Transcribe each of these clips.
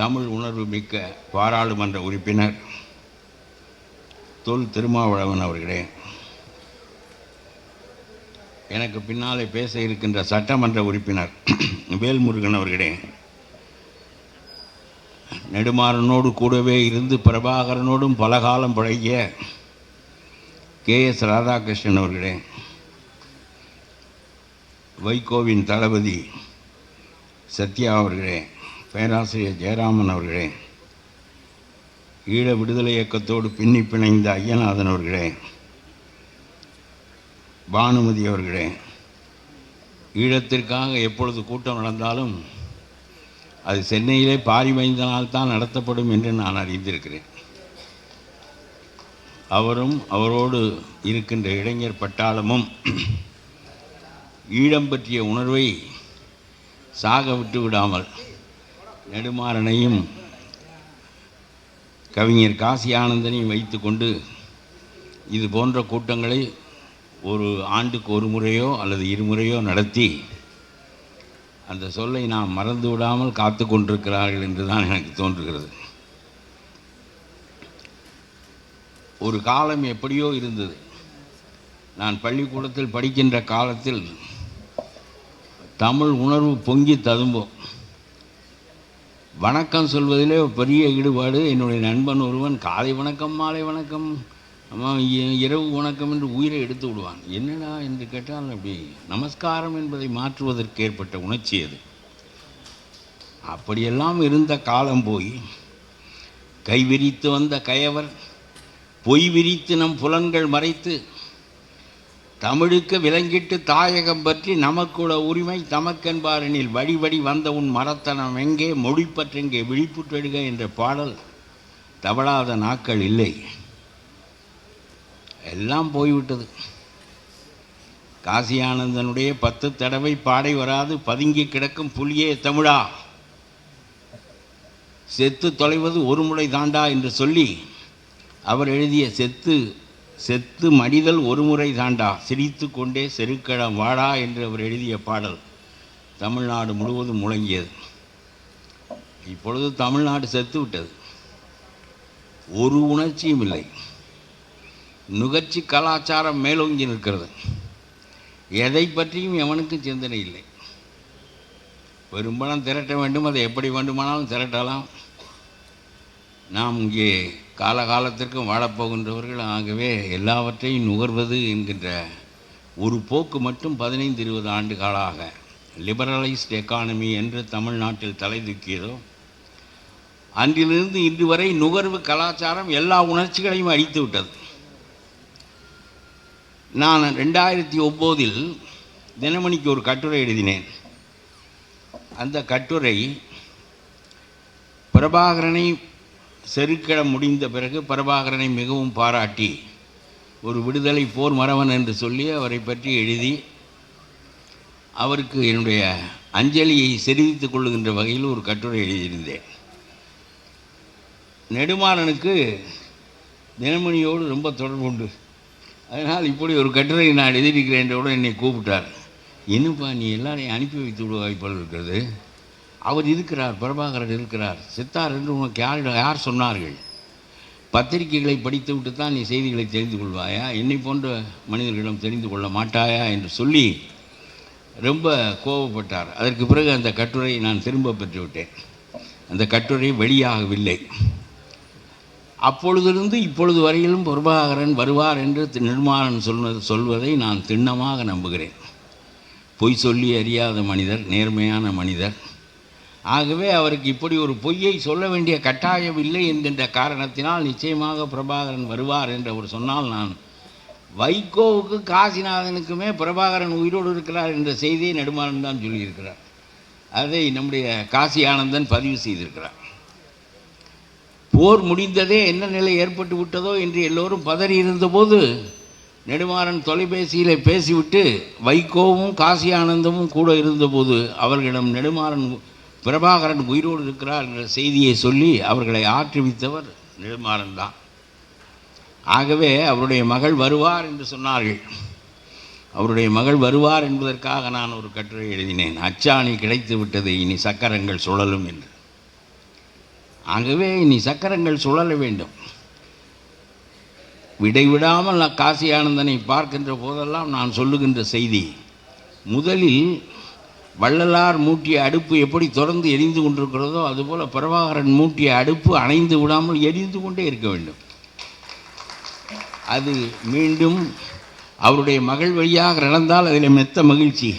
தமிழ் உணர்வு மிக்க பாராளுமன்ற உறுப்பினர் தொல் திருமாவளவன் அவர்களே. எனக்கு பின்னாலே பேச இருக்கின்ற சட்டமன்ற உறுப்பினர் வேல்முருகன் அவர்களே. நெடுமாறனோடு கூடவே இருந்து பிரபாகரனோடும் பலகாலம் பழகிய கே எஸ் ராதாகிருஷ்ணன் அவர்களே. வைகோவின் தளபதி சத்யா அவர்களே. பேராசிரியர் ஜெயராமன் அவர்களே ஈழ விடுதலை இயக்கத்தோடு பின்னி பிணைந்த ஐயநாதன் அவர்களே பானுமதி அவர்களே ஈழத்திற்காக எப்பொழுது கூட்டம் நடந்தாலும் அது சென்னையிலே பாரிமைந்தனால் தான் நடத்தப்படும் என்று நான் அறிந்திருக்கிறேன். அவரும் அவரோடு இருக்கின்ற இளைஞர் பட்டாளமும் ஈழம் பற்றிய உணர்வை சாக விட்டு விடாமல் நெடுமாறனையும் கவிஞர் காசி ஆனந்தனையும் வைத்துக்கொண்டு இது போன்ற கூட்டங்களை ஒரு ஆண்டுக்கு ஒரு முறையோ அல்லது இருமுறையோ நடத்தி அந்த சொல்லை நாம் மறந்து விடாமல் காத்து கொண்டிருக்கிறார்கள் என்று தான் எனக்கு தோன்றுகிறது. ஒரு காலம் எப்படியோ இருந்தது. நான் பள்ளிக்கூடத்தில் படிக்கின்ற காலத்தில் தமிழ் உணர்வு பொங்கி ததும்போம். வணக்கம் சொல்வதிலே பெரிய ஈடுபாடு. என்னுடைய நண்பன் ஒருவன் காலை வணக்கம் மாலை வணக்கம். இரவு வணக்கம் என்று உயிரை எடுத்து விடுவான். என்னடா? என்று கேட்டால் அப்படி நமஸ்காரம் என்பதை மாற்றுவதற்கு ஏற்பட்ட உணர்ச்சி அது. அப்படியெல்லாம் இருந்த காலம் போய் கை விரித்து வந்த கயவர் பொய் விரித்து நம் புலன்கள் மறைத்து தமிழுக்கு விலங்கிட்டு தாயகம் பற்றி நமக்குள்ள உரிமை தமக்கென்பாரனில் வழி வந்த உன் மரத்தனம் எங்கே? மொழி பற்றெங்கே விழிப்புற்றெடுக என்ற பாடல் தவழாத நாட்கள் இல்லை. எல்லாம் போய்விட்டது. காசி ஆனந்தனுடைய பத்து தடவை பாடை வராது பதுங்கி கிடக்கும் புலியே தமிழா. செத்து தொலைவது ஒரு முறை தாண்டா என்று சொல்லி அவர் எழுதிய செத்து செத்து மடிதல் ஒரு முறை தாண்டா சிரித்து கொண்டே செருக்கடம் வாடா என்று அவர் எழுதிய பாடல் தமிழ்நாடு முழுவதும் முழங்கியது. இப்பொழுது தமிழ்நாடு செத்து விட்டது. ஒரு உணர்ச்சியும் இல்லை. நுகர்ச்சி கலாச்சாரம் மேலோங்கி நிற்கிறது. எதை பற்றியும் எவனுக்கும் சிந்தனை இல்லை. பெரும்பணம் திரட்ட வேண்டும் அதை எப்படி வேண்டுமானாலும் திரட்டலாம். நாம் இங்கே காலகாலத்திற்கும் வாழப்போகின்றவர்கள். ஆகவே எல்லாவற்றையும் நுகர்வது என்கின்ற ஒரு போக்கு மட்டும் பதினைந்து இருபது ஆண்டு காலாக லிபரலைஸ்ட் எக்கானமி என்று தமிழ்நாட்டில் தலை தூக்கியதோ அன்றிலிருந்து இன்று வரை நுகர்வு கலாச்சாரம் எல்லா உணர்ச்சிகளையும் அழித்து விட்டது. நான் ரெண்டாயிரத்தி ஒம்போதில் தினமணிக்கு ஒரு கட்டுரை எழுதினேன். அந்த கட்டுரை பிரபாகரனை செருக்கிடம் முடிந்த பிறகு பிரபாகரனை மிகவும் பாராட்டி ஒரு விடுதலை போர் மறவன் என்று சொல்லி அவரை பற்றி எழுதி அவருக்கு என்னுடைய அஞ்சலியை செறிவித்துக் கொள்ளுகின்ற வகையில் ஒரு கட்டுரை எழுதியிருந்தேன். நெடுமாறனுக்கு தினமணியோடு ரொம்ப தொடர்பு உண்டு. அதனால் இப்படி ஒரு கட்டுரை நான் எழுதியிருக்கிறேன் என்றவுடன் என்னை கூப்பிட்டார். என்னப்பா நீ எல்லாரையும் அனுப்பி வைத்து விட வாய்ப்பால் இருக்கிறது. அவர் இருக்கிறார் பிரபாகரன் இருக்கிறார். சித்தார் என்று உனக்கு யார் யார் சொன்னார்கள்? பத்திரிகைகளை படித்து விட்டு தான் நீ செய்திகளை தெரிந்து கொள்வாயா? என்னை போன்ற மனிதர்களிடம் தெரிந்து கொள்ள மாட்டாயா? என்று சொல்லி ரொம்ப கோபப்பட்டார். அதற்கு பிறகு அந்த கட்டுரையை நான் திரும்ப பெற்றுவிட்டேன். அந்த கட்டுரை வெளியாகவில்லை. அப்பொழுதிருந்து இப்பொழுது வரையிலும் பிரபாகரன் வருவார் என்று தி- நிர்மாணன் சொன்னது சொல்வதை நான் திண்ணமாக நம்புகிறேன். பொய் சொல்லி அறியாத மனிதர் நேர்மையான மனிதர் ஆகவே அவருக்கு இப்படி ஒரு பொய்யை சொல்ல வேண்டிய கட்டாயம் இல்லை என்கின்ற காரணத்தினால் நிச்சயமாக பிரபாகரன் வருவார் என்று அவர் சொன்னால் நான் வைகோவுக்கு காசிநாதனுக்குமே பிரபாகரன் உயிரோடு இருக்கிறார் என்ற செய்தியை நெடுமாறன் தான் சொல்லியிருக்கிறார். அதை நம்முடைய காசி ஆனந்தன் பதிவு செய்திருக்கிறார். போர் முடிந்ததே என்ன நிலை ஏற்பட்டு விட்டதோ என்று எல்லோரும் பதறி இருந்தபோது நெடுமாறன் தொலைபேசியில் பேசிவிட்டு வைகோவும் காசி ஆனந்தமும் கூட இருந்தபோது அவர்களிடம் நெடுமாறன் பிரபாகரன் உயிரோடு இருக்கிறார் என்ற செய்தியை சொல்லி அவர்களை ஆற்றுவித்தவர் நெடுமாறன் தான். ஆகவே அவருடைய மகள் வருவார் என்று சொன்னார்கள். அவருடைய மகள் வருவார் என்பதற்காக நான் ஒரு கட்டுரை எழுதினேன். அச்சாணி கிடைத்து விட்டது இனி சக்கரங்கள் சுழலும் என்று. ஆகவே இனி சக்கரங்கள் சுழல வேண்டும். விடைவிடாமல் நான் காசி ஆனந்தனை பார்க்கின்ற போதெல்லாம் நான் சொல்லுகின்ற செய்தி முதலில் வள்ளலார் மூட்டிய அடுப்பு எப்படி தொடர்ந்து எரிந்து கொண்டிருக்கிறதோ அதுபோல் பிரபாகரன் மூட்டிய அடுப்பு அணைந்து விடாமல் எரிந்து கொண்டே இருக்க வேண்டும். அது மீண்டும் அவருடைய மகள் வழியாக நடந்தால் அதில் மெத்த மகிழ்ச்சி.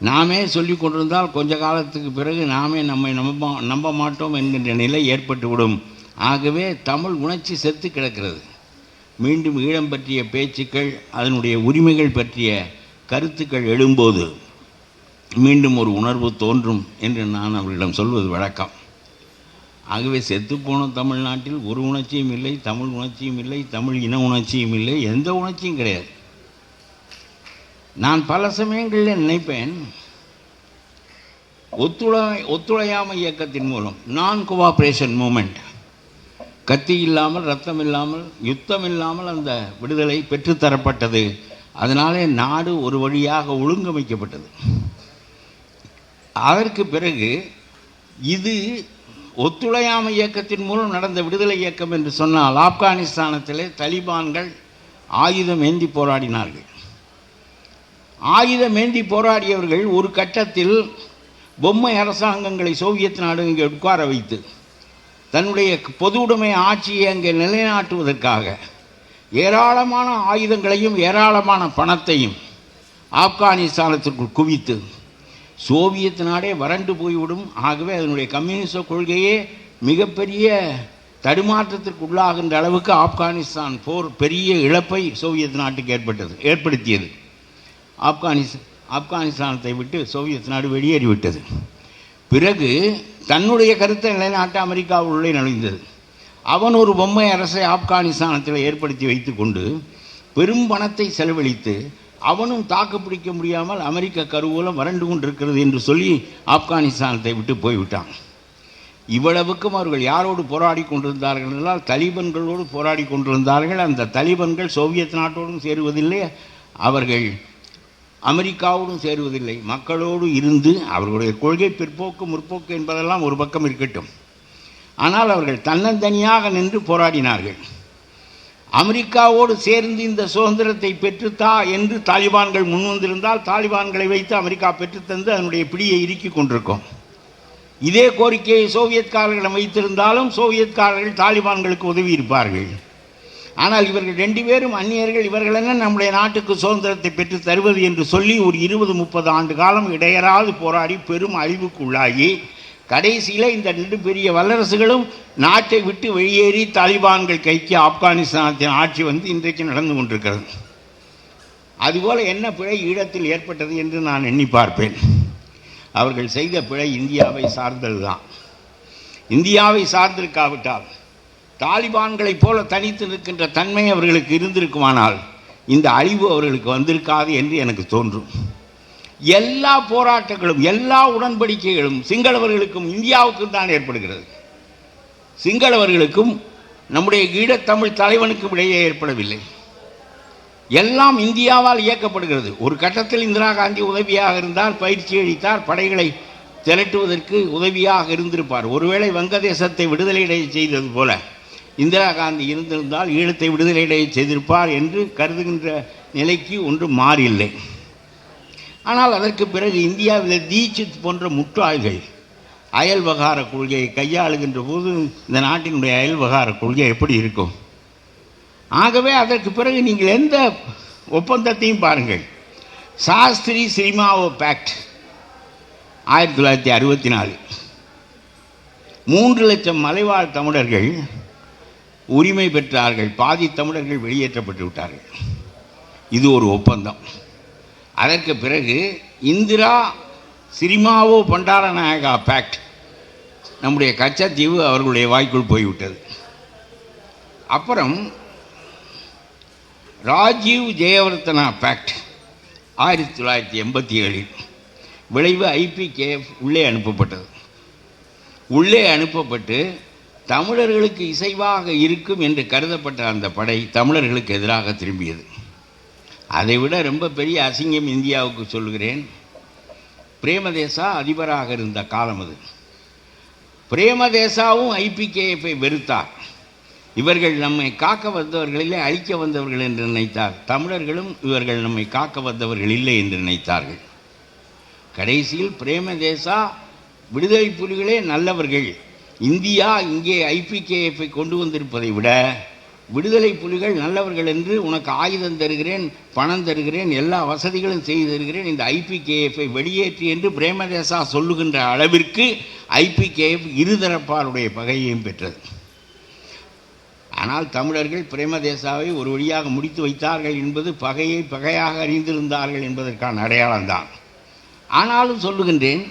நாமே சொல்லி கொண்டிருந்தால் கொஞ்ச காலத்துக்கு பிறகு நாமே நம்மை நம்ப நம்ப மாட்டோம் என்கின்ற நிலை ஏற்பட்டுவிடும். ஆகவே தமிழ் உணர்ச்சி செத்து கிடக்கிறது. மீண்டும் ஈழம் பற்றிய பேச்சுக்கள் அதனுடைய உரிமைகள் பற்றிய கருத்துக்கள் எழும்போது மீண்டும் ஒரு உணர்வு தோன்றும் என்று நான் அவர்களிடம் சொல்வது வழக்கம். ஆகவே செத்துப்போன தமிழ்நாட்டில் ஒரு உணர்ச்சியும் இல்லை தமிழ் உணர்ச்சியும் இல்லை தமிழ் இன உணர்ச்சியும் இல்லை எந்த உணர்ச்சியும் கிடையாது. நான் பல சமயங்களில் நினைப்பேன் ஒத்துழை ஒத்துழையாமை இயக்கத்தின் மூலம் நான் கோஆப்ரேஷன் மூமெண்ட் கத்தி இல்லாமல் ரத்தம் இல்லாமல் யுத்தம் இல்லாமல் அந்த விடுதலை பெற்றுத்தரப்பட்டது. அதனாலே நாடு ஒரு வழியாக ஒழுங்கமைக்கப்பட்டது. அதற்கு பிறகு இது ஒத்துழையாமை இயக்கத்தின் மூலம் நடந்த விடுதலை இயக்கம் என்று சொன்னால் ஆப்கானிஸ்தானத்திலே தலிபான்கள் ஆயுதம் ஏந்தி போராடினார்கள். ஆயுதம் ஏந்தி போராடியவர்கள் ஒரு கட்டத்தில் பொம்மை அரசாங்கங்களை சோவியத் நாடு இங்கே உட்கார வைத்து தன்னுடைய பொது உடைமை ஆட்சியை அங்கே நிலைநாட்டுவதற்காக ஏராளமான ஆயுதங்களையும் ஏராளமான பணத்தையும் ஆப்கானிஸ்தானத்திற்குள் குவித்து சோவியத் நாடே வறண்டு போய்விடும். ஆகவே அதனுடைய கம்யூனிச கொள்கையே மிகப்பெரிய தடுமாற்றத்திற்கு உள்ளாகின்ற அளவுக்கு ஆப்கானிஸ்தான் போர் பெரிய இழப்பை சோவியத் நாட்டுக்கு ஏற்பட்டது ஏற்படுத்தியது. ஆப்கானிஸ் ஆப்கானிஸ்தானத்தை விட்டு சோவியத் நாடு வெளியேறிவிட்டது. பிறகு தன்னுடைய கருத்தை நிலைநாட்ட அமெரிக்கா உள்ளே நுழைந்தது. அவன் ஒரு பொம்மை அரசை ஆப்கானிஸ்தானத்தில் ஏற்படுத்தி வைத்து கொண்டு பெரும் பணத்தை செலவழித்து அவனும் தாக்கு பிடிக்க முடியாமல் அமெரிக்க கருவூலம் வறண்டு கொண்டிருக்கிறது என்று சொல்லி ஆப்கானிஸ்தானத்தை விட்டு போய்விட்டான். இவ்வளவுக்கும் அவர்கள் யாரோடு போராடி கொண்டிருந்தார்கள் என்றால் தலிபன்களோடு போராடி கொண்டிருந்தார்கள். அந்த தலிபன்கள் சோவியத் நாட்டோடும் சேருவதில்லை அவர்கள் அமெரிக்காவோடும் சேருவதில்லை. மக்களோடு இருந்து அவர்களுடைய கொள்கை பிற்போக்கு முற்போக்கு என்பதெல்லாம் ஒரு பக்கம் இருக்கட்டும். ஆனால் அவர்கள் தன்னந்தனியாக நின்று போராடினார்கள். அமெரிக்காவோடு சேர்ந்து இந்த சுதந்திரத்தை பெற்றுத்தா என்று தாலிபான்கள் முன்வந்திருந்தால் தாலிபான்களை வைத்து அமெரிக்கா பெற்றுத்தந்து அதனுடைய பிடியை இறுக்கி கொண்டிருக்கும். இதே கோரிக்கையை சோவியத்காரர்களிடம் வைத்திருந்தாலும் சோவியத்காரர்கள் தாலிபான்களுக்கு உதவி இருப்பார்கள். ஆனால் இவர்கள் ரெண்டு பேரும் அந்நியர்கள் இவர்கள் என்ன நம்முடைய நாட்டுக்கு சுதந்திரத்தை பெற்று தருவது என்று சொல்லி ஒரு இருபது முப்பது ஆண்டு காலம் இடையராது போராடி பெரும் அழிவுக்குள்ளாகி கடைசியில் இந்த ரெண்டு பெரிய வல்லரசுகளும் நாட்டை விட்டு வெளியேறி தாலிபான்கள் கைக்கு ஆப்கானிஸ்தானத்தின் ஆட்சி வந்து இன்றைக்கு நடந்து கொண்டிருக்கிறது. அதுபோல் என்ன பிழை ஈழத்தில் ஏற்பட்டது என்று நான் எண்ணி பார்ப்பேன். அவர்கள் செய்த பிழை இந்தியாவை சார்ந்தது தான் இந்தியாவை சார்ந்திருக்காவிட்டால் தாலிபான்களைப் போல தனித்து நிற்கின்ற தன்மை அவர்களுக்கு இருந்திருக்குமானால் இந்த அழிவு அவர்களுக்கு வந்திருக்காது என்று எனக்கு தோன்றும். எல்லா போராட்டங்களும் எல்லா உடன்படிக்கைகளும் சிங்களவர்களுக்கும் இந்தியாவுக்கும் தான் ஏற்படுகிறது. சிங்களவர்களுக்கும் நம்முடைய ஈழத்தமிழ் தலைவனுக்கும் இடையே ஏற்படவில்லை. எல்லாம் இந்தியாவால் இயக்கப்படுகிறது. ஒரு கட்டத்தில் இந்திரா காந்தி உதவியாக இருந்தால் பயிற்சி அளித்தார் படைகளை திரட்டுவதற்கு உதவியாக இருந்திருப்பார். ஒருவேளை வங்கதேசத்தை விடுதலையடைய செய்தது போல இந்திரா காந்தி இருந்திருந்தால் ஈழத்தை விடுதலையடைய செய்திருப்பார் என்று கருதுகின்ற நிலைக்கு ஒன்று மாறில்லை. ஆனால் அதற்கு பிறகு இந்தியாவில் தீட்சித் போன்ற முட்டாள்கள் அயல் வகார கொள்கையை கையாளுகின்ற போது இந்த நாட்டினுடைய அயல் விவகார கொள்கை எப்படி இருக்கும்? ஆகவே அதற்கு பிறகு நீங்கள் எந்த ஒப்பந்தத்தையும் பாருங்கள். சாஸ்திரி சினிமாவோ பேக்ட் ஆயிரத்தி தொள்ளாயிரத்தி அறுபத்தி நாலு மூன்று லட்சம் மலைவாழ் தமிழர்கள் உரிமை பெற்றார்கள். பாதி தமிழர்கள் வெளியேற்றப்பட்டு விட்டார்கள். இது ஒரு ஒப்பந்தம். அதற்கு பிறகு இந்திரா சிரிமாவோ பண்டாரநாயகா பேக்ட் நம்முடைய கச்சத்தீவு அவர்களுடைய வாய்க்குள் போய்விட்டது. அப்புறம் ராஜீவ் ஜெயவர்த்தனா பேக்ட் ஆயிரத்தி தொள்ளாயிரத்தி எண்பத்தி ஏழில் விளைவு ஐபிகேஎஃப் உள்ளே அனுப்பப்பட்டது. உள்ளே அனுப்பப்பட்டு தமிழர்களுக்கு இசைவாக இருக்கும் என்று கருதப்பட்ட அந்த படை தமிழர்களுக்கு எதிராக திரும்பியது. அதைவிட ரொம்ப பெரிய அசிங்கம் இந்தியாவுக்கு சொல்கிறேன் பிரேமதேசா அதிபராக இருந்த காலம் அது. பிரேமதேசாவும் ஐபிகேஎஃப்பை வெறுத்தார். இவர்கள் நம்மை காக்க வந்தவர்களிலே அழிக்க வந்தவர்கள் என்று நினைத்தார். தமிழர்களும் இவர்கள் நம்மை காக்க வந்தவர்கள் இல்லை என்று நினைத்தார்கள். கடைசியில் பிரேமதேசா விடுதலை புலிகளே நல்லவர்கள். இந்தியா இங்கே ஐபிகேஎஃப்பை கொண்டு வந்திருப்பதை விட விடுதலை புலிகள் நல்லவர்கள் என்று உனக்கு ஆயுதம் தருகிறேன் பணம் தருகிறேன் எல்லா வசதிகளும் செய்து தருகிறேன் இந்த ஐபிகேஎஃப்பை வெளியேற்றி என்று பிரேமதேசா சொல்லுகின்ற அளவிற்கு ஐபிகேஎஃப் இருதரப்பாருடைய பகையையும் பெற்றது. ஆனால் தமிழர்கள் பிரேமதேசாவை ஒரு வழியாக முடித்து வைத்தார்கள் என்பது பகையை பகையாக அறிந்திருந்தார்கள் என்பதற்கான அடையாளம்தான். ஆனாலும் சொல்லுகின்றேன்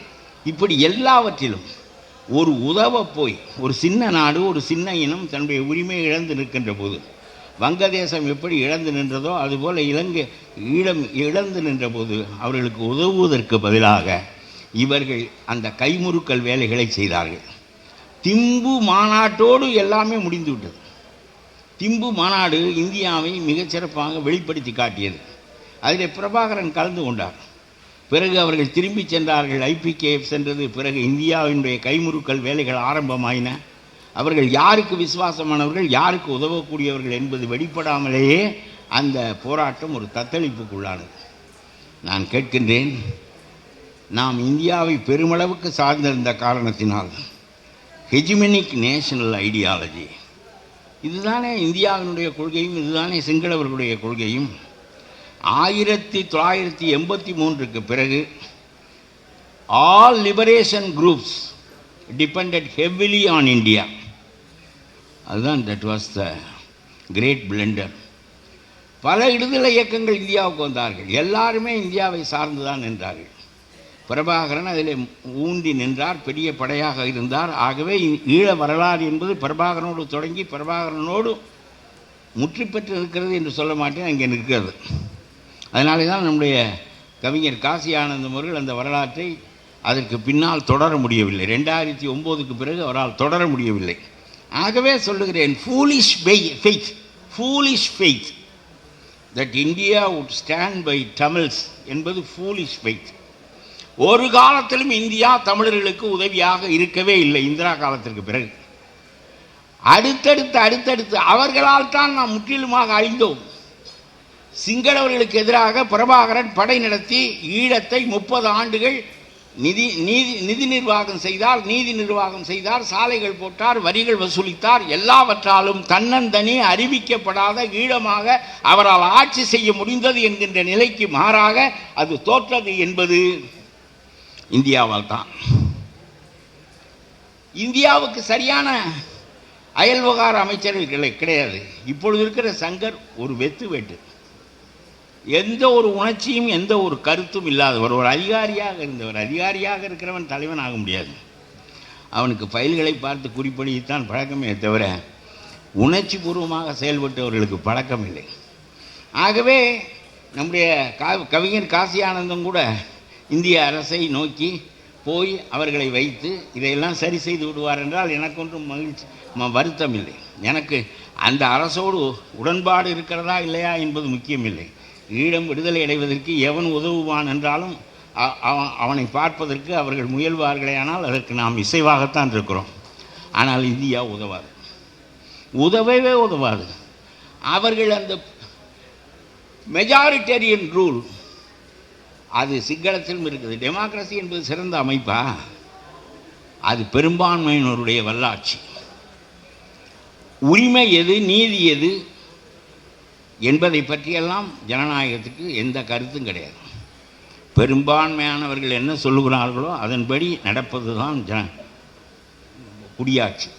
இப்படி எல்லாவற்றிலும் ஒரு உதவ போய் ஒரு சின்ன நாடு ஒரு சின்ன இனம் தன்னுடைய உரிமை இழந்து நிற்கின்ற போது வங்கதேசம் எப்படி இழந்து நின்றதோ அதுபோல் இலங்கை ஈழம் இழந்து நின்ற போது அவர்களுக்கு உதவுவதற்கு பதிலாக இவர்கள் அந்த கைமுறுக்கல் வேலைகளை செய்தார்கள். திம்பு மாநாட்டோடு எல்லாமே முடிந்து விட்டது. திம்பு மாநாடு இந்தியாவை மிகச்சிறப்பாக வெளிப்படுத்தி காட்டியது. அதில் பிரபாகரன் கலந்து கொண்டார். பிறகு அவர்கள் திரும்பி சென்றார்கள். ஐபிகேஎஃப் சென்றது. பிறகு இந்தியாவினுடைய கைமுறுக்கல் வேலைகள் ஆரம்பமாயின. அவர்கள் யாருக்கு விசுவாசமானவர்கள் யாருக்கு உதவக்கூடியவர்கள் என்பது வெளிப்படாமலேயே அந்த போராட்டம் ஒரு தத்தளிப்புக்குள்ளானது. நான் கேட்கின்றேன் நாம் இந்தியாவை பெருமளவுக்கு சார்ந்திருந்த காரணத்தினால் ஹெஜிமெனிக் நேஷனல் ஐடியாலஜி இதுதானே இந்தியாவினுடைய கொள்கையும் இதுதானே சிங்களவர்களுடைய கொள்கையும் ஆயிரத்தி தொள்ளாயிரத்தி எண்பத்தி மூன்றுக்கு பிறகு all liberation groups depended heavily on India அதுதான் that was the great blunder பல விடுதலை இயக்கங்கள் இந்தியாவுக்கு வந்தார்கள். எல்லாருமே இந்தியாவை சார்ந்து தான் நின்றார்கள். பிரபாகரன் அதில் ஊண்டி நின்றார் பெரிய படையாக இருந்தார். ஆகவே ஈழ வரலாறு என்பது பிரபாகரனோடு தொடங்கி பிரபாகரனோடு முற்றி பெற்று இருக்கிறது என்று சொல்ல மாட்டேன் அங்கே நிற்கிறது. அதனாலே தான் நம்முடைய கவிஞர் காசி ஆனந்தம் அவர்கள் அந்த வரலாற்றை அதற்கு பின்னால் தொடர முடியவில்லை. ரெண்டாயிரத்தி ஒம்போதுக்கு பிறகு அவரால் தொடர முடியவில்லை. ஆகவே சொல்லுகிறேன் foolish faith foolish faith that India would stand by Tamils என்பது ஃபூலிஷ் ஃபெய்த் ஒரு காலத்திலும் இந்தியா தமிழர்களுக்கு உதவியாக இருக்கவே இல்லை இந்திரா காலத்திற்கு பிறகு. அடுத்தடுத்து அடுத்தடுத்து அவர்களால் தான் நாம் முற்றிலுமாக அழிந்தோம். சிங்களவர்களுக்கு எதிராக பிரபாகரன் படை நடத்தி ஈழத்தை முப்பது ஆண்டுகள் நிதி நீதி நிதி நிர்வாகம் செய்தார் நீதி நிர்வாகம் செய்தார் சாலைகள் போட்டார் வரிகள் வசூலித்தார் எல்லாவற்றாலும் தன்னந்தனி அறிவிக்கப்படாத ஈழமாக அவரால் ஆட்சி செய்ய முடிந்தது என்கின்ற நிலைக்கு மாறாக அது தோற்றது என்பது இந்தியாவால் தான். இந்தியாவுக்கு சரியான அயல் விவகார அமைச்சர்கள் கிடையாது. இப்பொழுது இருக்கிற சங்கர் ஒரு வெத்து வெட்டு. எந்த ஒரு உணர்ச்சியும் எந்த ஒரு கருத்தும் இல்லாதவர் ஒரு அதிகாரியாக இருந்தவர் அதிகாரியாக இருக்கிறவன் தலைவன் ஆக முடியாது. அவனுக்கு ஃபைல்களை பார்த்து குறிப்படித்தான் பழக்கமே தவிர உணர்ச்சி பூர்வமாக செயல்பட்டவர்களுக்கு பழக்கம் இல்லை. ஆகவே நம்முடைய கா கவிஞர் காசி ஆனந்தம் கூட இந்திய அரசை நோக்கி போய் அவர்களை வைத்து இதையெல்லாம் சரி செய்து விடுவார் என்றால் எனக்கு ஒன்றும் மகிழ்ச்சி ம- வருத்தம் இல்லை. எனக்கு அந்த அரசோடு உடன்பாடு இருக்கிறதா இல்லையா என்பது முக்கியமில்லை ஈழம் விடுதலை அடைவதற்கு எவன் உதவுவான் என்றாலும் அவன் அவனை பார்ப்பதற்கு அவர்கள் முயல்வார்களே ஆனால் அதற்கு நாம் இசைவாகத்தான் இருக்கிறோம். ஆனால் இந்தியா உதவாது. உதவவே உதவாது. அவர்கள் அந்த மெஜாரிட்டேரியன் ரூல் அது சிங்களத்திலும் இருக்குது. டெமோக்ரஸி என்பது சிறந்த அமைப்பா? அது பெரும்பான்மையினருடைய வல்லாட்சி. உரிமை எது நீதி எது என்பதை பற்றியெல்லாம் ஜனநாயகத்துக்கு எந்த கருத்தும் கிடையாது. பெரும்பான்மையானவர்கள் என்ன சொல்லுகிறார்களோ அதன்படி நடப்பது தான் ஜன குடியாட்சி.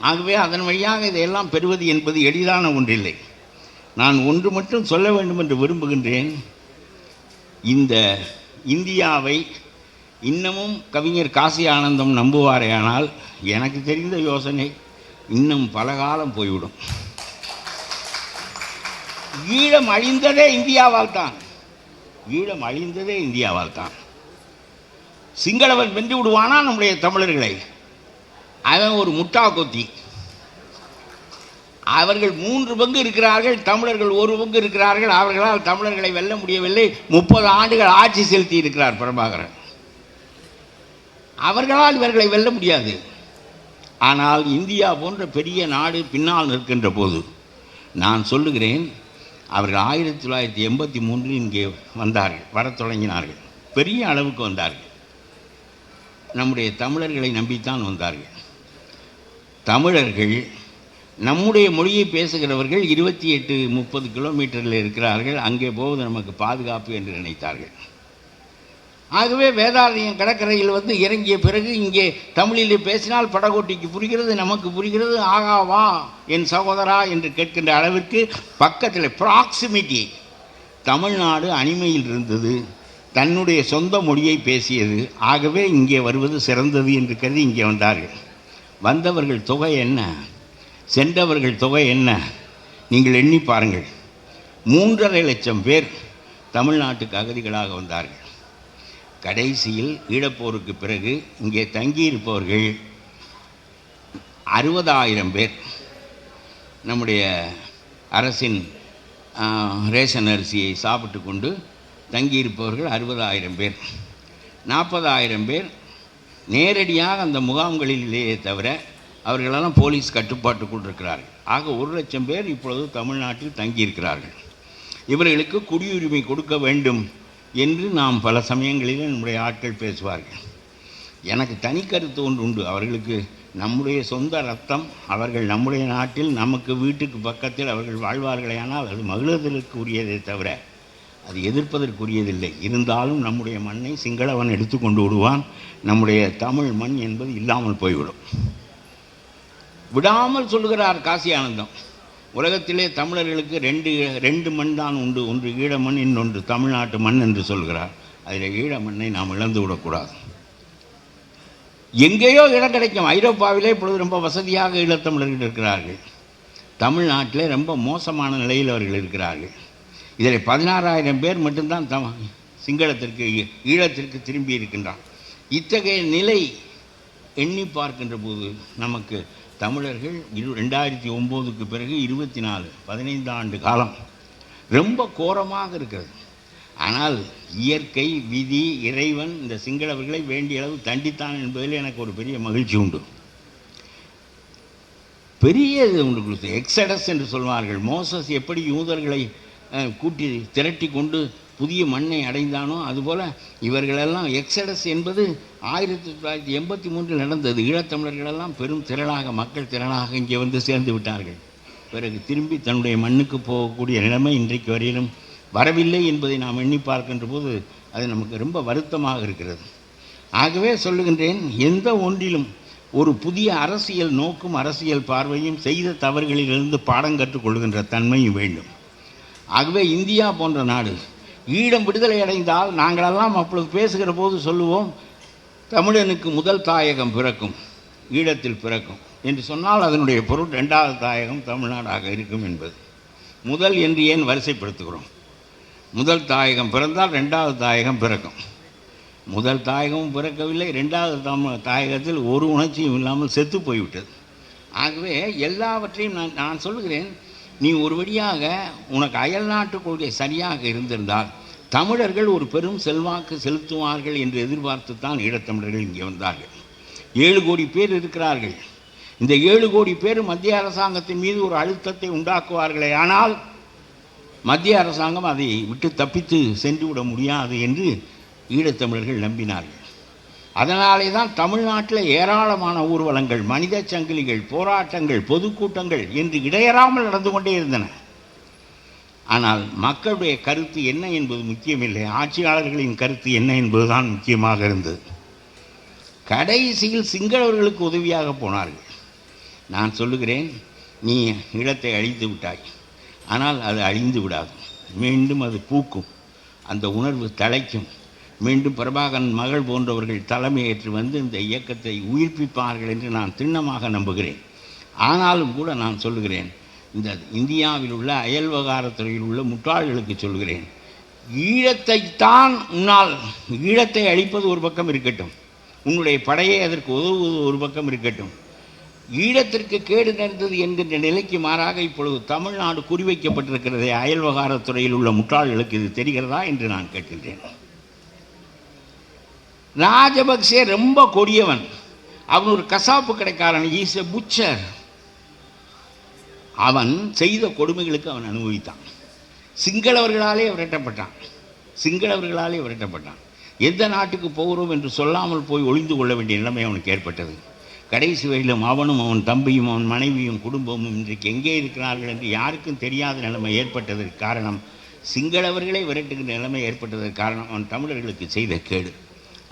ஆகவே அதன் வழியாக இதையெல்லாம் பெறுவது என்பது எளிதான ஒன்றில்லை. நான் ஒன்று மட்டும் சொல்ல வேண்டும் என்று விரும்புகின்றேன். இந்த இந்தியாவை இன்னமும் கவிஞர் காசி ஆனந்தம் நம்புவாரேயானால் எனக்கு தெரிந்த யோசனை இன்னும் பல காலம் போய்விடும். ஈழம் அழிந்ததே இந்தியாவால் தான் ஈழம் அழிந்ததே இந்தியாவால் தான் சிங்களவன் வென்று விடுவானா நம்முடைய தமிழர்களை? அவன் ஒரு முட்டா கொத்தி. அவர்கள் மூன்று பங்கு இருக்கிறார்கள் தமிழர்கள் ஒரு பங்கு இருக்கிறார்கள் அவர்களால் தமிழர்களை வெல்ல முடியவில்லை. முப்பது ஆண்டுகள் ஆட்சி செலுத்தி இருக்கிறார் பிரபாகரன். அவர்களால் இவர்களை வெல்ல முடியாது. ஆனால் இந்தியா போன்ற பெரிய நாடு பின்னால் நிற்கின்ற போது நான் சொல்லுகிறேன் அவர்கள் ஆயிரத்தி தொள்ளாயிரத்தி எண்பத்தி மூன்றில் இங்கே வந்தார்கள் வரத் தொடங்கினார்கள். பெரிய அளவுக்கு வந்தார்கள். நம்முடைய தமிழர்களை நம்பித்தான் வந்தார்கள். தமிழர்கள் நம்முடைய மொழியை பேசுகிறவர்கள் இருபத்தி எட்டு முப்பது கிலோமீட்டரில் இருக்கிறார்கள் அங்கே போவது நமக்கு பாதுகாப்பு என்று நினைத்தார்கள். ஆகவே வேதாரண்யம் கடற்கரையில் வந்து இறங்கிய பிறகு இங்கே தமிழில் பேசினால் படகோட்டிக்கு புரிகிறது நமக்கு புரிகிறது ஆகாவா என் சகோதரா என்று கேட்கின்ற அளவிற்கு பக்கத்தில் ப்ராக்சிமிட்டி தமிழ்நாடு அனிமையில் இருந்தது. தன்னுடைய சொந்த மொழியை பேசியது. ஆகவே இங்கே வருவது சிறந்தது என்று கருதி இங்கே வந்தார்கள். வந்தவர்கள் தொகை என்ன? சென்றவர்கள் தொகை என்ன? நீங்கள் எண்ணி பாருங்கள். மூன்றரை லட்சம் பேர் தமிழ்நாட்டுக்கு அகதிகளாக வந்தார்கள். கடைசியில் ஈழப்போருக்கு பிறகு இங்கே தங்கியிருப்பவர்கள் அறுபதாயிரம் பேர். நம்முடைய அரசின் ரேஷன் அரிசியை சாப்பிட்டு கொண்டு தங்கியிருப்பவர்கள் அறுபதாயிரம் பேர். நாற்பதாயிரம் பேர் நேரடியாக அந்த முகாம்களிலேயே தவிர அவர்களெல்லாம் போலீஸ் கட்டுப்பாட்டுக்குள் இருக்கிறார்கள். ஆக ஒரு லட்சம் பேர் இப்பொழுது தமிழ்நாட்டில் தங்கியிருக்கிறார்கள். இவர்களுக்கு குடியுரிமை கொடுக்க வேண்டும். என்று நாம் பல சமயங்களில் நம்முடைய ஆட்கள் பேசுவார்கள். எனக்கு தனி கருத்து ஒன்று உண்டு. அவர்களுக்கு நம்முடைய சொந்த ரத்தம் அவர்கள் நம்முடைய நாட்டில் நமக்கு வீட்டுக்கு பக்கத்தில் அவர்கள் வாழ்வார்களேயானால் அது மகிழ்வதற்கு உரியதே தவிர அது எதிர்ப்பதற்குரியதில்லை. இருந்தாலும் நம்முடைய மண்ணை சிங்களவன் எடுத்துக்கொண்டு விடுவான். நம்முடைய தமிழ் மண் என்பது இல்லாமல் போய்விடும். விடாமல் சொல்லுகிறார் காசி ஆனந்தம். உலகத்திலே தமிழர்களுக்கு ரெண்டு ரெண்டு மண் தான் உண்டு. ஒன்று ஈழமண் இன்னொன்று தமிழ்நாட்டு மண் என்று சொல்கிறார். அதில் ஈழ மண்ணை நாம் இழந்து விடக்கூடாது. எங்கேயோ இடம் கிடைக்கும். ஐரோப்பாவிலே இப்பொழுது ரொம்ப வசதியாக ஈழத்தமிழர்கள் இருக்கிறார்கள். தமிழ்நாட்டிலே ரொம்ப மோசமான நிலையில் அவர்கள் இருக்கிறார்கள். இதில் பதினாறாயிரம் பேர் மட்டும்தான் தம் சிங்களத்திற்கு ஈழத்திற்கு திரும்பி இருக்கின்றான் இத்தகைய நிலை எண்ணி பார்க்கின்ற போது நமக்கு தமிழர்கள் இரு ரெண்டாயிரத்தி ஒம்போதுக்கு பிறகு இருபத்தி நாலு பதினைந்து ஆண்டு காலம். ரொம்ப கோரமாக இருக்கிறது. ஆனால் இயற்கை விதி இறைவன் இந்த சிங்களவர்களை வேண்டிய அளவு தண்டித்தான் என்பதில் எனக்கு ஒரு பெரிய மகிழ்ச்சி உண்டு. பெரிய இது ஒன்று கொடுத்து எக்ஸடஸ் என்று சொல்வார்கள். மோசஸ் எப்படி யூதர்களை கூட்டி திரட்டி கொண்டு புதிய மண்ணை அடைந்தானோ அதுபோல் இவர்களெல்லாம் எக்ஸடஸ் என்பது ஆயிரத்தி தொள்ளாயிரத்தி எண்பத்தி மூன்றில் நடந்தது. ஈழத்தமிழர்களெல்லாம் பெரும் திரளாக மக்கள் திரளாக இங்கே வந்து சேர்ந்து விட்டார்கள். பிறகு திரும்பி தன்னுடைய மண்ணுக்கு போகக்கூடிய நிலைமை இன்றைக்கு வரையிலும் வரவில்லை என்பதை நாம் எண்ணி பார்க்கின்ற போது அது நமக்கு ரொம்ப வருத்தமாக இருக்கிறது. ஆகவே சொல்லுகின்றேன் எந்த ஒன்றிலும் ஒரு புதிய அரசியல் நோக்கும் அரசியல் பார்வையும் செய்த தவறுகளிலிருந்து பாடம் கற்றுக்கொள்கின்ற தன்மையும் வேண்டும். ஆகவே இந்தியா போன்ற நாடு ஈழம் விடுதலை அடைந்தால் நாங்களெல்லாம் அப்பொழுது பேசுகிற போது சொல்லுவோம் தமிழனுக்கு முதல் தாயகம் பிறக்கும் ஈழத்தில் பிறக்கும். என்று சொன்னால் அதனுடைய பொருள் ரெண்டாவது தாயகம் தமிழ்நாடாக இருக்கும் என்பது. முதல் என்று ஏன் வரிசைப்படுத்துகிறோம்? முதல் தாயகம் பிறந்தால் ரெண்டாவது தாயகம் பிறக்கும். முதல் தாயகமும் பிறக்கவில்லை ரெண்டாவது தமிழ் தாயகத்தில் ஒரு உணர்ச்சியும் இல்லாமல் செத்து போய்விட்டது. ஆகவே எல்லாவற்றையும் நான் நான் சொல்லுகிறேன் நீ ஒரு வழியாக உனக்கு அயல் நாட்டு கொள்கை சரியாக இருந்திருந்தால் தமிழர்கள் ஒரு பெரும் செல்வாக்கு செலுத்துவார்கள் என்று எதிர்பார்த்து தான் ஈழத்தமிழர்கள் இங்கே வந்தார்கள். ஏழு கோடி பேர் இருக்கிறார்கள். இந்த ஏழு கோடி பேர் மத்திய அரசாங்கத்தின் மீது ஒரு அழுத்தத்தை உண்டாக்குவார்களே ஆனால் மத்திய அரசாங்கம் அதை விட்டு தப்பித்து சென்றுவிட முடியாது என்று ஈழத்தமிழர்கள் நம்பினார்கள். அதனாலே தான் தமிழ்நாட்டில் ஏராளமான ஊர்வலங்கள் மனித சங்கிலிகள் போராட்டங்கள் பொதுக்கூட்டங்கள் என்று இடையறாமல் நடந்து கொண்டே இருந்தன. ஆனால் மக்களுடைய கருத்து என்ன என்பது முக்கியமில்லை. ஆட்சியாளர்களின் கருத்து என்ன என்பதுதான் முக்கியமாக இருந்தது. கடைசியில் சிங்களவர்களுக்கு உதவியாக போனார்கள். நான் சொல்லுகிறேன் நீ நிலத்தை அழித்து விட்டாய். ஆனால் அது அழிந்து விடாது. மீண்டும் அது பூக்கும். அந்த உணர்வு தலைக்கும் மீண்டும் பிரபாகரன் மகள் போன்றவர்கள் தலைமையேற்று வந்து இந்த இயக்கத்தை உயிர்ப்பிப்பார்கள் என்று நான் திண்ணமாக நம்புகிறேன். ஆனாலும் கூட நான் சொல்லுகிறேன் இந்த இந்தியாவில் உள்ள அயல் விவகாரத்துறையில் உள்ள முட்டாள்களுக்கு சொல்கிறேன். ஈழத்தைத்தான் உன்னால் ஈழத்தை அழிப்பது ஒரு பக்கம் இருக்கட்டும். உன்னுடைய படையை அதற்கு உதவுவது ஒரு பக்கம் இருக்கட்டும். ஈழத்திற்கு கேடு நடந்தது என்கின்ற நிலைக்கு மாறாக இப்பொழுது தமிழ்நாடு குறிவைக்கப்பட்டிருக்கிறதே அயல் விவகாரத்துறையில் உள்ள முட்டாள்களுக்கு இது தெரிகிறதா என்று நான் கேட்கின்றேன். ராஜபக்சே ரொம்ப கொடியவன். அவன் ஒரு கசாப்பு கடைக்காரன். ஈஸ் எ புச்சர் அவன் செய்த கொடுமைகளுக்கு அவன் அனுபவித்தான். சிங்களவர்களாலே விரட்டப்பட்டான். சிங்களவர்களாலே விரட்டப்பட்டான். எந்த நாட்டுக்கு போகிறோம் என்று சொல்லாமல் போய் ஒளிந்து கொள்ள வேண்டிய நிலைமை அவனுக்கு ஏற்பட்டது. கடைசி வரையிலும் அவனும் அவன் தம்பியும் அவன் மனைவியும் குடும்பமும் இன்றைக்கு எங்கே இருக்கிறார்கள் என்று யாருக்கும் தெரியாத நிலைமை ஏற்பட்டதற்கு காரணம் சிங்களவர்களை விரட்டுகின்ற நிலைமை ஏற்பட்டதற்கு காரணம் அவன் தமிழர்களுக்கு செய்த கேடு.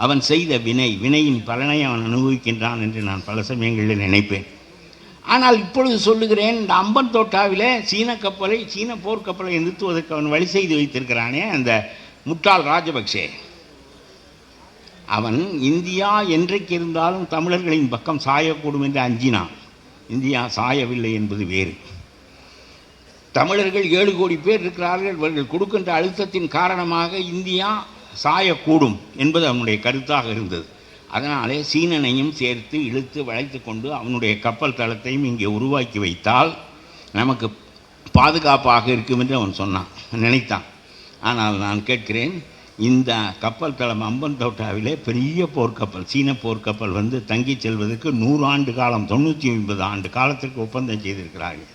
அவன் செய்த வினை வினையின் பலனை அவன் அனுபவிக்கின்றான் என்று நான் பல சமயங்களில் நினைப்பேன். ஆனால் இப்பொழுது சொல்லுகிறேன் இந்த அம்பன் தோட்டாவிலே சீன கப்பலை சீன போர்க்கப்பலை நிறுத்துவதற்கு அவன் வழி செய்து வைத்திருக்கிறானே அந்த முட்டாள் ராஜபக்சே. அவன் இந்தியா என்றைக்கு இருந்தாலும் தமிழர்களின் பக்கம் சாயக்கூடும் என்று அஞ்சினான் இந்தியா சாயவில்லை என்பது வேறு. தமிழர்கள் ஏழு கோடி பேர் இருக்கிறார்கள் இவர்கள் கொடுக்கின்ற அழுத்தத்தின் காரணமாக இந்தியா சாயக்கூடும் என்பது அவனுடைய கருத்தாக இருந்தது. அதனாலே சீனனையும் சேர்த்து இழுத்து வளைத்து கொண்டு அவனுடைய கப்பல் தளத்தையும் இங்கே உருவாக்கி வைத்தால் நமக்கு பாதுகாப்பாக இருக்கும் என்று அவன் சொன்னான் நினைத்தான். ஆனால் நான் கேட்கிறேன் இந்த கப்பல் தளம் அம்பன் தோட்டாவிலே பெரிய போர்க்கப்பல் சீன போர்க்கப்பல் வந்து தங்கி செல்வதற்கு நூறு ஆண்டு காலம் தொண்ணூற்றி ஒன்பது ஆண்டு காலத்திற்கு ஒப்பந்தம் செய்திருக்கிறார்கள்.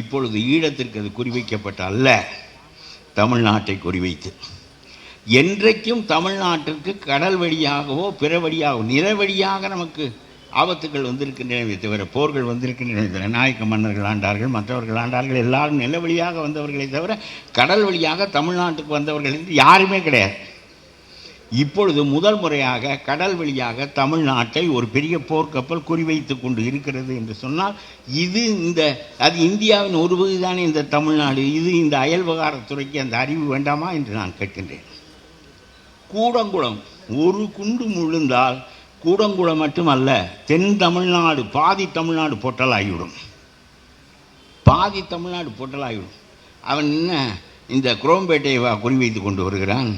இப்பொழுது ஈழத்திற்கு அது குறிவைக்கப்பட்ட அல்ல தமிழ்நாட்டை குறிவைத்து. என்றைக்கும் தமிழ்நாட்டிற்கு கடல் வழியாகவோ பிற வழியாகவோ நிற வழியாக நமக்கு ஆபத்துகள் வந்திருக்கின்றன தவிர போர்கள் வந்திருக்கின்றன தவிர நாயக்க மன்னர்கள் ஆண்டார்கள் மற்றவர்கள் ஆண்டார்கள் எல்லாரும் நில வழியாக வந்தவர்களை தவிர கடல் வழியாக தமிழ்நாட்டுக்கு வந்தவர்கள் என்று யாருமே கிடையாது. இப்பொழுது முதல் முறையாக கடல் வழியாக தமிழ்நாட்டை ஒரு பெரிய போர்க்கப்பல் குறிவைத்து கொண்டு இருக்கிறது என்று சொன்னால் இது இந்த அது இந்தியாவின் ஒரு பகுதிதானே இந்த தமிழ்நாடு இது இந்த அயல்வகாரத்துறைக்கு அந்த அறிவு வேண்டாமா என்று நான் கேட்கின்றேன். கூடங்குளம். ஒரு குண்டு முழுந்தால் கூடங்குளம் மட்டுமல்ல தென் தமிழ்நாடு பாதி தமிழ்நாடு பொட்டலாகிவிடும் பாதி தமிழ்நாடு பொட்டலாகிவிடும் அவன் என்ன இந்த குரோம்பேட்டையை வா குறிவைத்து கொண்டு வருகிறான்?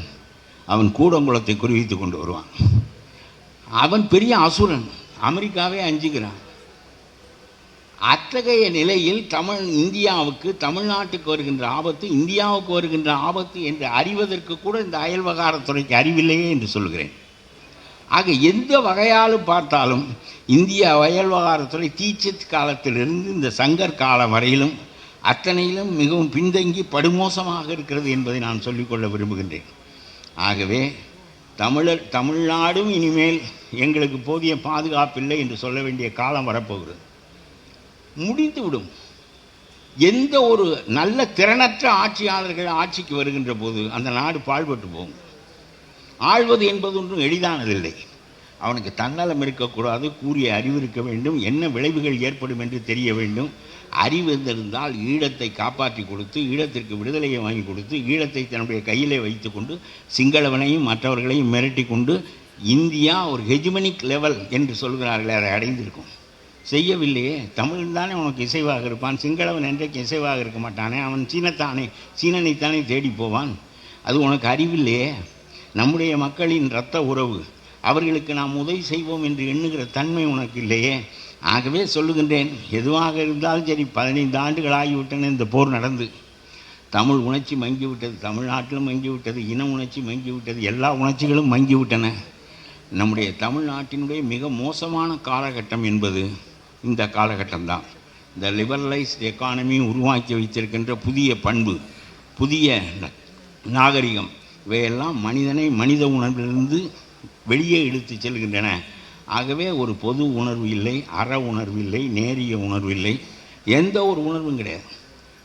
அவன் கூடங்குளத்தை குறிவைத்து கொண்டு வருவான். அவன் பெரிய அசுரன். அமெரிக்காவே அஞ்சுகிறான். அத்தகைய நிலையில் தமிழ் இந்தியாவுக்கு தமிழ்நாட்டுக்கு வருகின்ற ஆபத்து இந்தியாவுக்கு வருகின்ற ஆபத்து என்று அறிவதற்கு கூட இந்த அயல்வகாரத்துறைக்கு அறிவில்லையே என்று சொல்கிறேன். ஆக எந்த வகையாலும் பார்த்தாலும் இந்திய அயல்வகாரத்துறை தீட்சித் காலத்திலிருந்து இந்த சங்கர் காலம் வரையிலும் அத்தனையிலும் மிகவும் பின்தங்கி படுமோசமாக இருக்கிறது என்பதை நான் சொல்லிக்கொள்ள விரும்புகின்றேன். ஆகவே தமிழர் தமிழ்நாடும் இனிமேல் எங்களுக்கு போதிய பாதுகாப்பில்லை என்று சொல்ல வேண்டிய காலம் வரப்போகிறது. முடிந்துவிடும். எந்த ஒரு நல்ல திறனற்ற ஆட்சியாளர்கள் ஆட்சிக்கு வருகின்ற போது அந்த நாடு பாழ்பட்டு போகும். ஆழ்வது என்பது ஒன்றும் எளிதானதில்லை. அவனுக்கு தன்னலம் இருக்கக்கூடாது கூறிய அறிவு இருக்க வேண்டும் என்ன விளைவுகள் ஏற்படும் என்று தெரிய வேண்டும். அறிவு இருந்திருந்தால் ஈழத்தை காப்பாற்றி கொடுத்து ஈழத்திற்கு விடுதலையை வாங்கி கொடுத்து ஈழத்தை தன்னுடைய கையிலே வைத்துக்கொண்டு சிங்களவனையும் மற்றவர்களையும் மிரட்டி கொண்டு இந்தியா ஒரு ஹெஜ்மனிக் லெவல் என்று சொல்கிறார்களே அதை அடைந்திருக்கும். செய்யவில்லையே. தமிழ் தானே உனக்கு இசைவாக இருப்பான். சிங்களவன் என்றைக்கு இசைவாக இருக்க மாட்டானே? அவன் சீனத்தானே சீனனைத்தானே தேடி போவான். அது உனக்கு அறிவில்லையே. நம்முடைய மக்களின் இரத்த உறவு. அவர்களுக்கு நாம் உதவி செய்வோம் என்று எண்ணுகிற தன்மை உனக்கு இல்லையே. ஆகவே சொல்லுகின்றேன் எதுவாக இருந்தாலும் சரி பதினைந்து ஆண்டுகள் ஆகிவிட்டன இந்த போர் நடந்து. தமிழ் உணர்ச்சி மங்கிவிட்டது தமிழ்நாட்டிலும் மங்கிவிட்டது இன உணர்ச்சி மங்கிவிட்டது எல்லா உணர்ச்சிகளும் மங்கிவிட்டன. நம்முடைய தமிழ்நாட்டினுடைய மிக மோசமான காலகட்டம் என்பது இந்த காலகட்டம்தான். இந்த லிபரலைஸ்ட் எக்கானமி உருவாக்கி வைத்திருக்கின்ற புதிய பண்பு புதிய ந- நாகரிகம் இவையெல்லாம் மனிதனை மனித உணர்விலிருந்து வெளியே இழுத்து செல்கின்றன. ஆகவே ஒரு பொது உணர்வு இல்லை அற உணர்வு இல்லை நேரிய உணர்வு இல்லை. எந்த ஒரு உணர்வும் கிடையாது.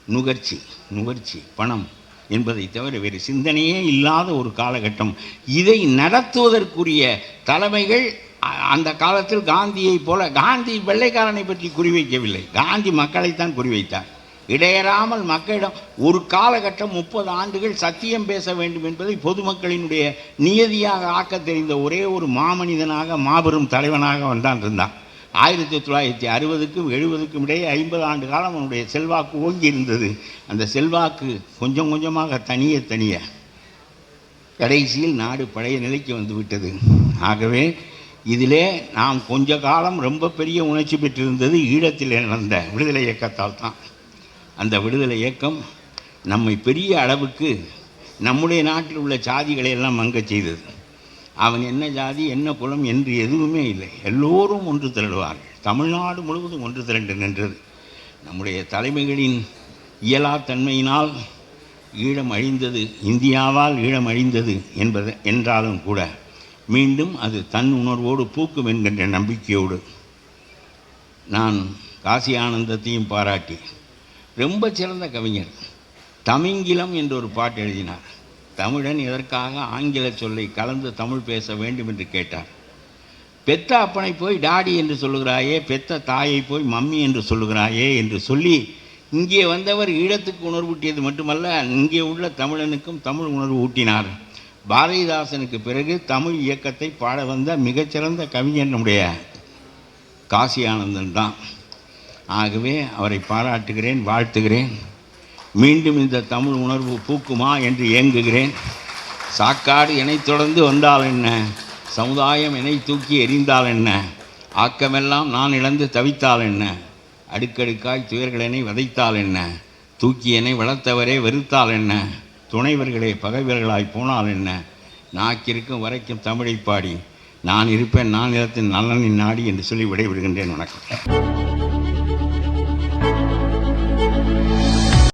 நுகர்ச்சி நுகர்ச்சி பணம் என்பதை தவிர வேறு சிந்தனையே இல்லாத ஒரு காலகட்டம். இதை நடத்துவதற்குரிய தலைமைகள் அந்த காலத்தில் காந்தியைப் போல காந்தி வெள்ளைக்காரனை பற்றி குறிவைக்கவில்லை காந்தி மக்களைத்தான் குறிவைத்தார் இடையறாமல் மக்களிடம் ஒரு காலகட்டம் முப்பது ஆண்டுகள் சத்தியம் பேச வேண்டும் என்பதை பொதுமக்களினுடைய நியதியாக ஆக்க தெரிந்த ஒரே ஒரு மாமனிதனாக மாபெரும் தலைவனாக வந்தான் இருந்தான். ஆயிரத்தி தொள்ளாயிரத்தி அறுபதுக்கும் எழுபதுக்கும் இடையே ஐம்பது ஆண்டு காலம் அவனுடைய செல்வாக்கு ஓங்கி இருந்தது. அந்த செல்வாக்கு கொஞ்சம் கொஞ்சமாக தனிய தனிய கடைசியில் நாடு பழைய நிலைக்கு வந்து விட்டது. ஆகவே இதிலே நாம் கொஞ்ச காலம் ரொம்ப பெரிய உணர்ச்சி பெற்றிருந்தது ஈழத்தில் நடந்த விடுதலை இயக்கத்தால் தான். அந்த விடுதலை இயக்கம் நம்மை பெரிய அளவுக்கு நம்முடைய நாட்டில் உள்ள சாதிகளை எல்லாம் மங்கச் செய்தது. அவன் என்ன ஜாதி என்ன குலம் என்று எதுவுமே இல்லை. எல்லோரும் ஒன்று திரளுவார்கள். தமிழ்நாடு முழுவதும் ஒன்று திரண்டு நின்றது. நம்முடைய தலைமைகளின் இயலாத்தன்மையினால் ஈழம் அழிந்தது இந்தியாவால் ஈழம் அழிந்தது என்பது என்றாலும் கூட மீண்டும் அது தன் உணர்வோடு பூக்கும் என்கின்ற நம்பிக்கையோடு நான் காசி ஆனந்தத்தையும் பாராட்டி ரொம்ப சிறந்த கவிஞர். தமிங்கிலம் என்று ஒரு பாட்டு எழுதினார். தமிழன் இதற்காக ஆங்கில சொல்லை கலந்து தமிழ் பேச வேண்டும் என்று கேட்டார். பெத்த அப்பனை போய் டாடி என்று சொல்லுகிறாயே பெத்த தாயை போய் மம்மி என்று சொல்லுகிறாயே என்று சொல்லி இங்கே வந்தவர் ஈழத்துக்கு உணர்வூட்டியது மட்டுமல்ல இங்கே உள்ள தமிழனுக்கும் தமிழ் உணர்வு ஊட்டினார். பாரதிதாசனுக்கு பிறகு தமிழ் இயக்கத்தை பாட வந்த மிகச்சிறந்த கவிஞர் நம்முடைய காசி ஆனந்தன் தான். ஆகவே அவரை பாராட்டுகிறேன் வாழ்த்துகிறேன். மீண்டும் இந்த தமிழ் உணர்வு பூக்குமா என்று ஏங்குகிறேன். சாக்காடு என்னை தொடர்ந்து வந்தால் என்ன? சமுதாயம் என்னை தூக்கி எறிந்தால் என்ன? ஆக்கமெல்லாம் நான் இழந்து தவித்தால் என்ன? அடுக்கடுக்காய் துயர்களினை விதைத்தால் என்ன? தூக்கி என்னை வளர்த்தவரே வெறுத்தால் என்ன? துணைவர்களே பகைவர்களாய் போனால் என்ன? நாக்கிருக்கும் வரைக்கும் தமிழை பாடி நான் இருப்பேன் நான் நிலத்தின் நலனின் நாடி என்று சொல்லி விடைபெறுகின்றேன். வணக்கம்.